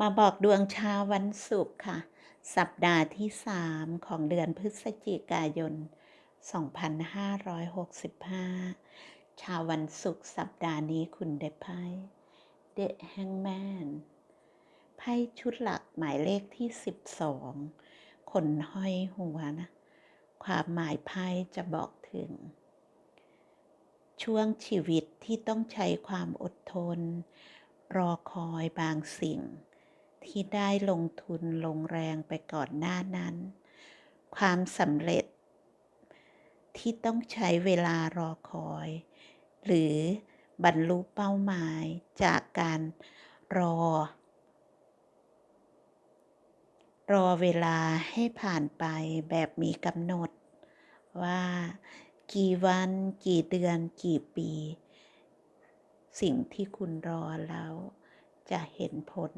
มาบอกดวงชาววันศุกร์ค่ะ สัปดาห์ที่ 3 ของเดือนพฤศจิกายน 2565 ชาววันศุกร์สัปดาห์นี้คุณได้ไพ่เดอะแฮงแมนไพ่ชุดหลักหมายเลขที่ 12 คนห้อยหัวนะ ความหมายไพ่จะบอกถึง ช่วงชีวิตที่ต้องใช้ความอดทนรอคอยบางสิ่ง ที่ได้ลงทุนลงแรงไปก่อนหน้านั้น ความสำเร็จ ที่ต้องใช้เวลารอคอย หรือบรรลุเป้าหมายจากการรอ รอเวลาให้ผ่านไปแบบมีกำหนด ว่ากี่วันกี่เดือนกี่ปี สิ่งที่คุณรอแล้วจะเห็นผล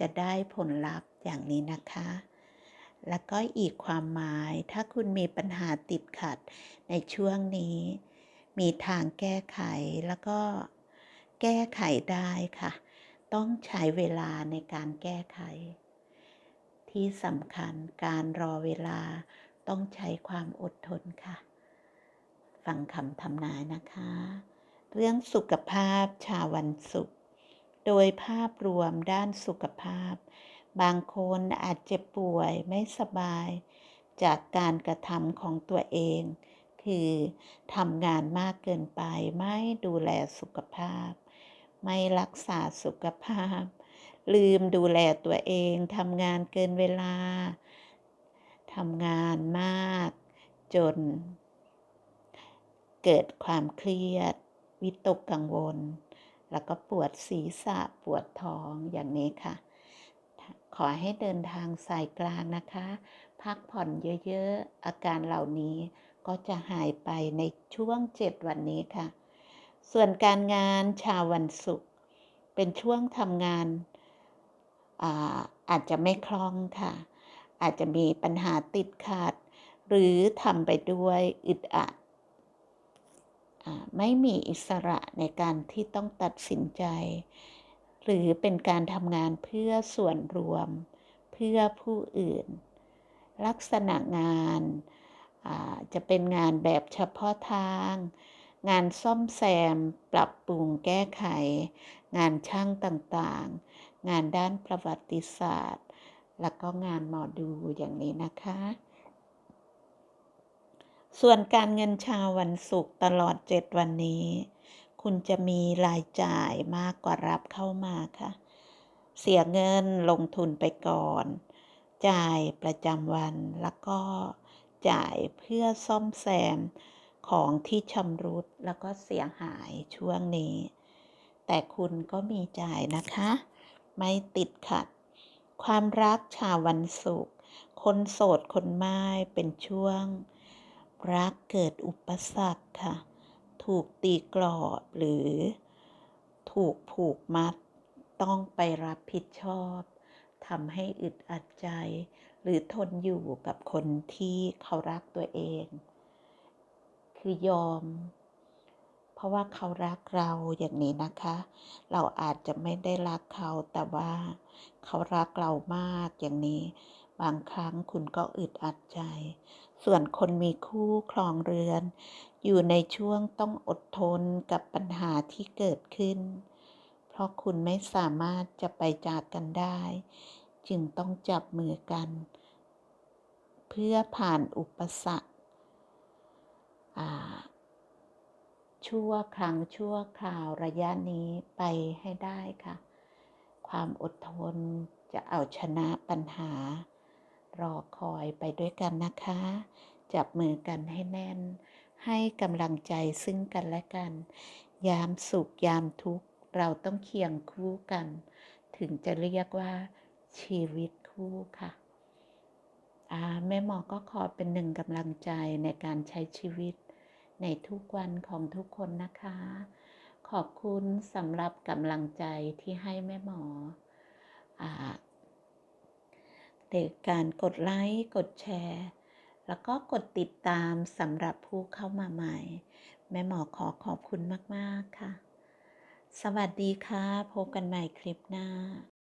จะได้ผลลัพธ์อย่างนี้นะคะ แล้วก็อีกความหมายถ้าคุณมีปัญหาติดขัดในช่วงนี้ มีทางแก้ไขแล้วก็แก้ไขได้ค่ะ ต้องใช้เวลาในการแก้ไข ที่สำคัญการรอเวลาต้องใช้ความอดทนค่ะ ฟังคำทำนายนะคะ เรื่องสุขภาพชาววันศุกร์ โดยภาพรวมด้านสุขภาพ บางคนอาจเจ็บป่วยไม่สบาย จากการกระทำของตัวเอง คือทำงานมากเกินไปไม่ดูแลสุขภาพ ไม่รักษาสุขภาพ ลืมดูแลตัวเองทำงานเกินเวลาทำงานมาก จน เกิดความเครียด วิตกกังวล แล้วก็ปวดศีรษะปวดท้องอย่างนี้ค่ะ ขอให้เดินทางสายกลางนะคะ พักผ่อนเยอะๆ อาการเหล่านี้ก็จะหายไปในช่วงเจ็ดวันนี้ค่ะ ส่วนการงานชาววันศุกร์เป็นช่วงทำงานอาอาจจะไม่คล่องค่ะ อาจจะมีปัญหาติดขัด หรือทำไปด้วยอึดอัด ไม่มีอิสระในการที่ต้องตัดสินใจ หรือเป็นการทำงานเพื่อส่วนรวม เพื่อผู้อื่น ลักษณะงานจะเป็นงานแบบเฉพาะทาง งานซ่อมแซม ปรับปรุงแก้ไข งานช่างต่างๆ งานด้านประวัติศาสตร์ แล้วก็งานหมอดูอย่างนี้นะคะ ส่วนการเงินชาววันศุกร์ตลอดเจ็ดวันนี้ คุณจะมีรายจ่ายมากกว่ารับเข้ามาค่ะ เสียเงินลงทุนไปก่อน จ่ายประจำวันแล้วก็จ่ายเพื่อซ่อมแซมของที่ชำรุดแล้วก็เสียหายช่วงนี้ แต่คุณก็มีจ่ายนะคะ ไม่ติดขัด ความรักชาววันศุกร์คนโสดคนไม้เป็นช่วง รักเกิดอุปสรรคค่ะ ถูกตีกรอบหรือ ถูกผูกมัด ต้องไปรับผิดชอบทำให้อึดอัดใจ หรือทนอยู่กับคนที่เขารักตัวเอง คือยอม เพราะว่าเขารักเราอย่างนี้นะคะ เราอาจจะไม่ได้รักเขาแต่ว่า เขารักเรามากอย่างนี้ บางครั้งคุณก็อึดอัดใจ ส่วนคนมีคู่ครองเรือน อยู่ในช่วงต้องอดทนกับปัญหาที่เกิดขึ้น เพราะคุณไม่สามารถจะไปจากกันได้ จึงต้องจับมือกัน เพื่อผ่านอุปสรรคชั่วครั้งชั่วคราวระยะนี้ไปให้ได้ค่ะ ความอดทนจะเอาชนะปัญหา รอคอยไปด้วยกันนะคะ จับมือกันให้แน่น ให้กำลังใจซึ่งกันและกัน ยามสุขยามทุกข์ เราต้องเคียงคู่กัน ถึงจะเรียกว่า ชีวิตคู่ค่ะแม่หมอก็ขอเป็นหนึ่งกำลังใจในการใช้ชีวิตในทุกวันของทุกคนนะคะ ขอบคุณสำหรับกำลังใจที่ให้แม่หมอ ในการกดไลค์กดแชร์ แล้วก็กดติดตามสำหรับผู้เข้ามาใหม่ แม่หมอขอขอบคุณมาก ๆ ค่ะ สวัสดีค่ะ พบกันใหม่คลิปหน้า